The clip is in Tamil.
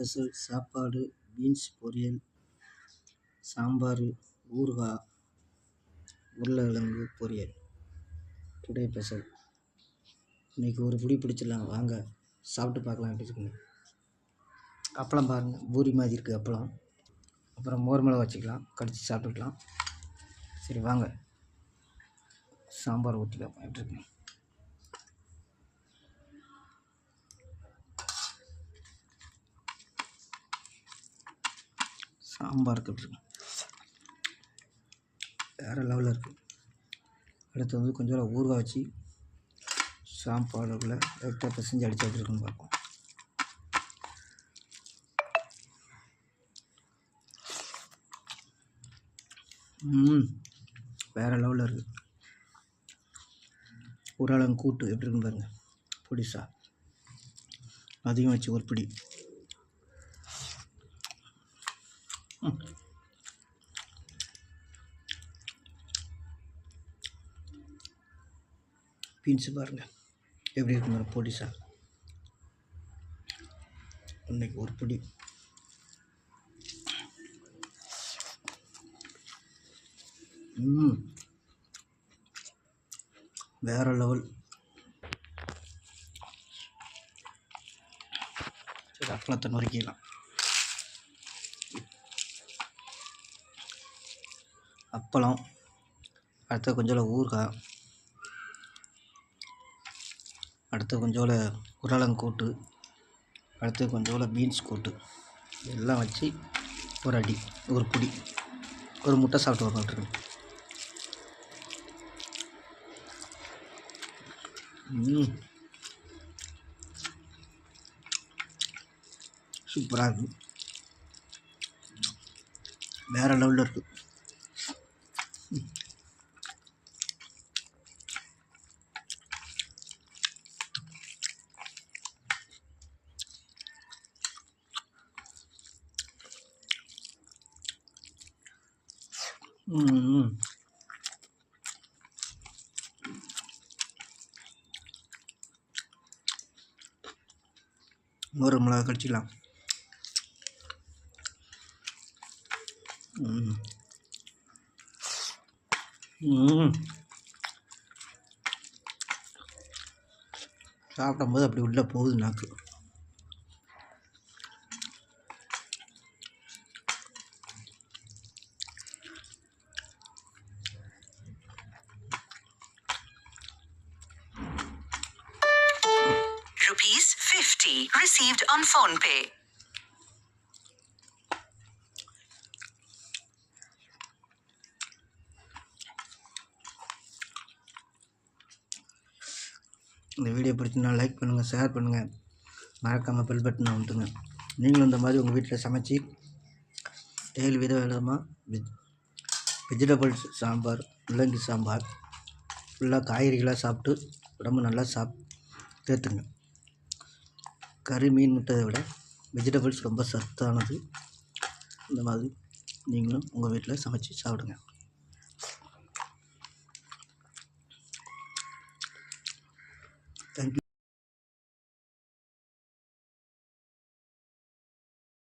ஸ்பெஷல் சாப்பாடு பீன்ஸ் பொரியல் சாம்பார் ஊறுகாய் உருளைக்கிழங்கு பொரியல். டுடே ஸ்பெஷல் இன்றைக்கி ஒரு பிடி பிடிச்சிடலாம். வாங்க சாப்பிட்டு பார்க்கலாம் எப்படி இருக்குன்னு. அப்பளம் பாருங்கள் பூரி மாதிரி இருக்குது அப்பளம். அப்புறம் மோர் மிளகா வச்சுக்கலாம். கடித்து சாப்பிட்டுக்கலாம். சரி வாங்க. சாம்பார் ஊற்றி பார்ப்போம். எப்படி இருக்குன்னு. சாம்பாருக்கு எப்படி இருக்கும் வேறு லெவலில் இருக்குது அடுத்து வந்து கொஞ்சம் ஊறுகாய் வச்சு சாம்பாடுக்குள்ளே லைட்டாக பிசைஞ்சு அடிச்சு வச்சுருக்குன்னு பார்ப்போம். ம் வேறு லெவலில் இருக்குது ஒரு அளவு கூட்டு எப்படி இருக்குன்னு பாருங்கள் பொடிசா. அதையும் வச்சு ஒரு பிடி ம். பீன்ஸு பாருங்கள் எப்படி இருக்கு பாருங்க பொடிசா. இன்னைக்கு ஒரு பிடி. ம் வேற லெவல். சரி அப்பளத்தை நொறுக்கிடலாம். அப்பளம் அடுத்து கொஞ்சோண்டு ஊறுகாய் அடுத்து கொஞ்சோண்டு உருளங்கூட்டு கூட்டு அடுத்து கொஞ்சோண்டு பீன்ஸ் கூட்டு எல்லாம் வச்சு ஒரு அடி ஒரு பிடி ஒரு முட்டை சாப்பிட்டு வரணும் சூப்பராக இருக்குது வேறு லெவலில் இருக்குது ஒரு மிளகா கடிச்சிக்கலாம். சாப்பிடும்போது அப்படி உள்ளே போகுது நாக்கு. 50 received on PhonePe. இந்த வீடியோ பிடிச்சிருந்தா லைக் பண்ணுங்கள் ஷேர் பண்ணுங்கள் மறக்காமல் பெல் பட்டனை அமுத்துங்க. நீங்களும் இந்த மாதிரி உங்கள் வீட்டில் சமைச்சு டெய்லி வித விதமாக வெஜ் வெஜிடபிள்ஸ் சாம்பார் முள்ளங்கி சாம்பார் ஃபுல்லாக காய்கறிகளாக சாப்பிட்டு உடம்பு நல்லா சாப் தேத்துங்க. கறி மீன் முட்டையை விட வெஜிடபிள்ஸ் ரொம்ப சத்தானது. இந்த மாதிரி நீங்களும் உங்கள் வீட்டில் சமைச்சு சாப்பிடுங்க.